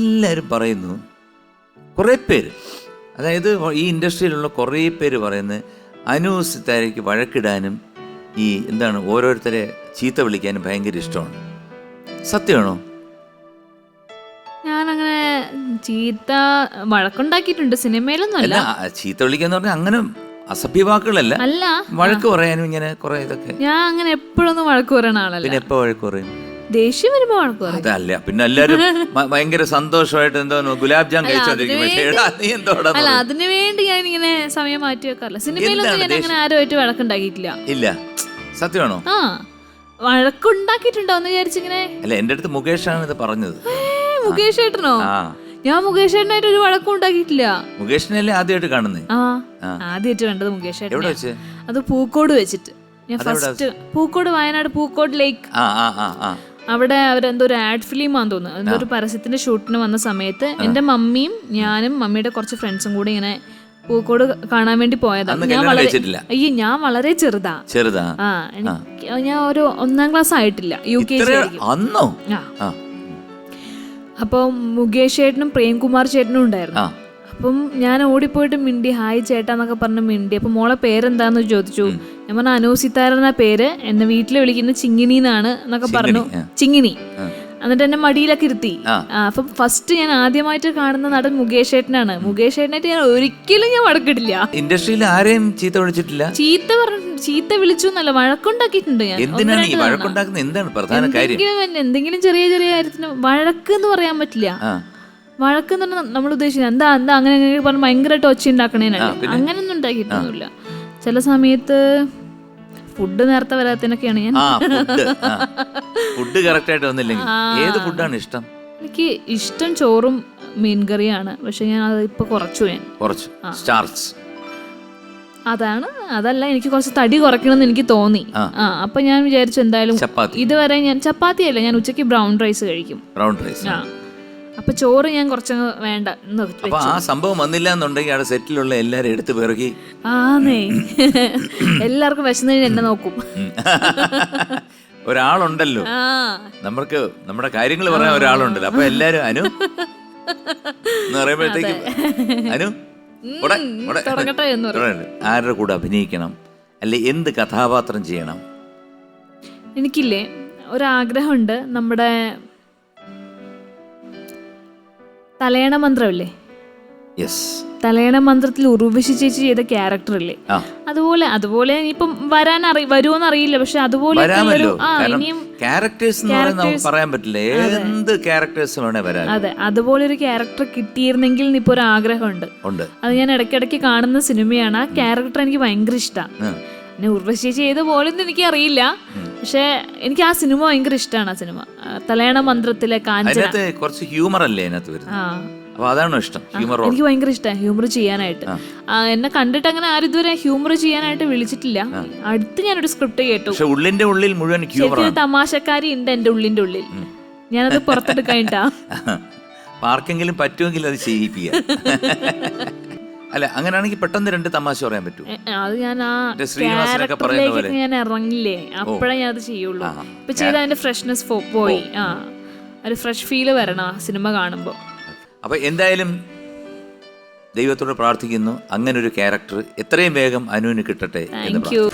എല്ലാവരും പറയുന്നു. കുറേ പേര്. അതായത് ഈ ഇൻഡസ്ട്രിയിലുള്ള കുറേ പേര് പറയുന്നത് അനു സിത്താരയ്ക്ക് വഴക്കിടാനും ഈ എന്താണ് ഓരോരുത്തരെ ചീത്ത വിളിക്കാനും ഭയങ്കര ഇഷ്ടമാണ്. സത്യമാണോ? ഞാനങ്ങനെ ചീത്ത വഴക്കുണ്ടാക്കിയിട്ടുണ്ട്. സിനിമയിലൊന്നും അല്ല ചീത്ത വിളിക്കാന്ന് പറഞ്ഞാൽ അങ്ങനെ അസഭ്യവാക്കുകളല്ല അല്ല. വഴക്ക് പറയാനും ഇങ്ങനെ കുറെ ഇതൊക്കെ. ഞാൻ അങ്ങനെ എപ്പോഴൊന്നും വഴക്ക് പറയുന്ന ആളല്ല. പിന്നെ എപ്പോ വഴക്ക് പറയും? ദേഷ്യം വരുമ്പോ വഴക്ക് അതല്ല പിന്നെ എല്ലാരും ഭയങ്കര സന്തോഷമായിട്ട് എന്തോ ഗുലാബ് ജാം കഴിച്ചോണ്ടിരിക്കും അല്ല അതിനു വേണ്ടി ഞാൻ ഇങ്ങനെ സമയം മാറ്റി വെക്കാറില്ല. സിനിമയിലൊന്നും ഞാൻ അങ്ങനെ ആരുമായിട്ട് വഴക്കുണ്ടാക്കിയിട്ടില്ല. ഇല്ല. സത്യമാണോ? ആ വഴക്കുണ്ടാക്കിയിട്ടുണ്ടോന്ന് വിചാരിച്ചിങ്ങനെ അല്ല എന്റെ അടുത്ത് മുകേഷാണ് ഇത് പറഞ്ഞത്. മുകേഷ് ഏട്ടനോ ഞാൻ മുകേഷ് ഏട്ടനായിട്ട് ഒരു വഴക്കം ഉണ്ടാക്കിയിട്ടില്ല. മുകേഷിനല്ലേ ആദ്യമായിട്ട് കാണുന്നേ? ആ. ആദ്യമായിട്ട് കണ്ടത് മുകേഷ് ഏട്ടനെ അത് പൂക്കോട് വെച്ചിട്ട്. ഞാൻ ഫസ്റ്റ് പൂക്കോട് വയനാട് പൂക്കോട് ലേക്ക്. അവിടെ അവരെന്തോ ഒരു ആഡ് ഫിലിം ആണെന്ന് തോന്നുന്നു. എന്തോ ഒരു പരസ്യത്തിന്റെ ഷൂട്ടിന് വന്ന സമയത്ത് എന്റെ മമ്മിയും ഞാനും മമ്മിയുടെ കുറച്ച് ഫ്രണ്ട്സും കൂടി ഇങ്ങനെ പൂക്കോട് കാണാൻ വേണ്ടി പോയതാണ് ഞാൻ വളരെ അയ്യോ ഞാൻ വളരെ ചെറുതാ. ചെറുതാ? ആ ഞാൻ ഒരു ഒന്നാം ക്ലാസ് ആയിട്ടില്ല. യു കെ അന്നോ? ആ. അപ്പോൾ മുകേഷ് ചേട്ടനും പ്രേംകുമാർ ചേട്ടനും ഉണ്ടായിരുന്നു. അപ്പം ഞാൻ ഓടിപ്പോയിട്ട് മിണ്ടി ഹായ് ചേട്ടാ എന്നൊക്കെ പറഞ്ഞ് മിണ്ടി. അപ്പം മോളെ പേരെന്താന്ന് ചോദിച്ചു. ഞാൻ പറഞ്ഞ അനൂസിത്താര എന്ന പേര് എന്നെ വീട്ടിൽ വിളിക്കുന്ന ചിങ്ങിനി എന്നാണ് എന്നൊക്കെ പറഞ്ഞു. ചിങ്ങിനി. എന്നിട്ട് എന്നെ മടിയിലൊക്കെ ഇരുത്തി. അപ്പം ഫസ്റ്റ് ഞാൻ ആദ്യമായിട്ട് കാണുന്ന നടൻ മുകേഷ് ഏട്ടനാണ്. മുകേഷ് ഏട്ടനായിട്ട് ഞാൻ ഒരിക്കലും ഞാൻ വഴക്കിടില്ല ഇൻഡസ്ട്രിയിൽ ആരെയും ചീത്ത വിളിച്ചിട്ടില്ല? ചീത്ത പറഞ്ഞു ചീത്ത വിളിച്ചു എന്നല്ല വഴക്കുണ്ടാക്കിയിട്ടുണ്ട് ഞാൻ. എന്തിനാണ് ഈ എന്താണ് പ്രധാന കാര്യം? എന്തെങ്കിലും ചെറിയ ചെറിയ കാര്യത്തിന് വഴക്ക് എന്ന് പറയാൻ പറ്റില്ല. ആ വഴക്ക് പറഞ്ഞാൽ നമ്മൾ ഉദ്ദേശിക്കുന്നത് എന്താ എന്താ അങ്ങനെ അങ്ങനെ പറഞ്ഞ് ഭയങ്കരമായിട്ട് ഒച്ച ഉണ്ടാക്കണേനല്ല അങ്ങനെയൊന്നും അങ്ങനൊന്നും ഉണ്ടാക്കിയിട്ടൊന്നുമില്ല. ചില സമയത്ത് ഫുഡ് നേരത്തെ വരാത്തതിനൊക്കെയാണ് ഞാൻ. ഫുഡ് കറക്റ്റ് ആയിട്ട് വന്നില്ലെങ്കിൽ ഏത് ഫുഡാണ് ഇഷ്ടം? എനിക്ക് ഇഷ്ടം ചോറും മീൻകറിയാണ് പക്ഷെ ഞാൻ അത് ഇപ്പൊ കുറച്ചു ഞാൻ. കുറച്ചു. അതാണ് അതല്ല എനിക്ക് കുറച്ച് തടി കുറയ്ക്കണം എന്ന് എനിക്ക് തോന്നി. ആ. ആ അപ്പൊ ഞാൻ വിചാരിച്ചു എന്തായാലും ഇതുവരെ ഞാൻ ചപ്പാത്തി അല്ല ഞാൻ ഉച്ചയ്ക്ക് ബ്രൗൺ റൈസ് കഴിക്കും. ബ്രൗൺ റൈസ് ആ. അപ്പൊ ചോറ് ഞാൻ കുറച്ചങ്ങ് വേണ്ട എന്ന് അപ്പൊ ആ സംഭവം വന്നില്ല എന്നുണ്ടെങ്കിൽ അവിടെ സെറ്റിലുള്ള എല്ലാരും എടുത്തു പിറകി. ആന്നേ. എല്ലാവർക്കും വിശന്നു കഴിഞ്ഞാൽ എന്നെ നോക്കും. ഒരാളുണ്ടല്ലോ. ആ. നമുക്ക് നമ്മുടെ കാര്യങ്ങൾ പറയാൻ ഒരാളുണ്ടല്ലോ. അപ്പൊ എല്ലാരും അനു എന്ന് പറയുമ്പോഴത്തേക്ക് അനു. തുടങ്ങട്ടെ എന്ന് പറയും. ആരുടെ കൂടെ അഭിനയിക്കണം? അല്ലെ എന്ത് കഥാപാത്രം ചെയ്യണം? എനിക്കില്ലേ ഒരാഗ്രഹമുണ്ട്. നമ്മുടെ തലയണ മന്ത്രമില്ലേ? തലയണ മന്ത്രത്തിൽ ഉറുവിശി ചേച്ചി ചെയ്ത ക്യാരക്ടർ ഇല്ലേ അതുപോലെ അതുപോലെ ഇപ്പം വരാൻ അറി വരുമോന്ന് അറിയില്ല പക്ഷെ അതുപോലെ പറയാൻ പറ്റില്ല. എന്ത് അതെ. അതുപോലെ ഒരു ക്യാരക്ടർ കിട്ടിയിരുന്നെങ്കിൽ ഇപ്പൊ ഒരു ആഗ്രഹമുണ്ട്. അത് ഞാൻ ഇടയ്ക്കിടയ്ക്ക് കാണുന്ന സിനിമയാണ്. ആ ക്യാരക്ടർ എനിക്ക് ഭയങ്കര ഇഷ്ടമാണ്. പിന്നെ ഉർവശി ചെയ്ത എനിക്ക് അറിയില്ല പക്ഷെ എനിക്ക് ആ സിനിമ ഭയങ്കര ഇഷ്ടമാണ് ആ സിനിമ. തലയണ മന്ത്രത്തിലെ കാഞ്ചന. അതിനകത്ത് കുറച്ച് ഹ്യൂമർ അല്ലേ അതിനകത്ത് വരുന്നത്? ആ. അപ്പൊ അതാണോ ഇഷ്ടം ഹ്യൂമർ എനിക്ക് ഭയങ്കര ഇഷ്ടമാണ് ഹ്യൂമർ ചെയ്യാനായിട്ട്. ആ, എന്നെ കണ്ടിട്ട് അങ്ങനെ ആരും ഇതുവരെ ഹ്യൂമർ ചെയ്യാനായിട്ട് വിളിച്ചിട്ടില്ല. അടുത്ത് ഞാനൊരു സ്ക്രിപ്റ്റ് കേട്ടു. പക്ഷെ ഉള്ളിന്റെ ഉള്ളിൽ മുഴുവൻ ഹ്യൂമർ ശരിക്കും ഒരു തമാശക്കാരി ഉണ്ട് എന്റെ ഉള്ളിന്റെ ഉള്ളിൽ. ഞാനത് പുറത്തെടുക്കാനിട്ടാ അപ്പൊ ആർക്കെങ്കിലും പറ്റുമെങ്കിൽ അത് ചെയ്യിപ്പിക്കുക അല്ല അങ്ങനെയാണെങ്കിൽ പെട്ടെന്ന് രണ്ട് തമാശ പറയാൻ പറ്റും. അത് ഞാൻ ആ മറ്റേ ശ്രീനിവാസനൊക്കെ പറയുന്ന പോലെ. ഞാൻ ഇറങ്ങില്ലേ? അപ്പോഴേ ഞാൻ അത് ചെയ്യുള്ളൂ. ഇപ്പൊ ചെയ്ത അതിന്റെ ഫ്രഷ്നെസ് പോയി. ആ. ഒരു ഫ്രഷ് ഫീൽ വരണം ആ സിനിമ കാണുമ്പോ. അപ്പൊ എന്തായാലും ദൈവത്തോട് പ്രാർത്ഥിക്കുന്നു. അങ്ങനെ ഒരു ക്യാരക്ടർ എത്രയും വേഗം അനുവിന് കിട്ടട്ടെ എന്ന് താങ്ക് യു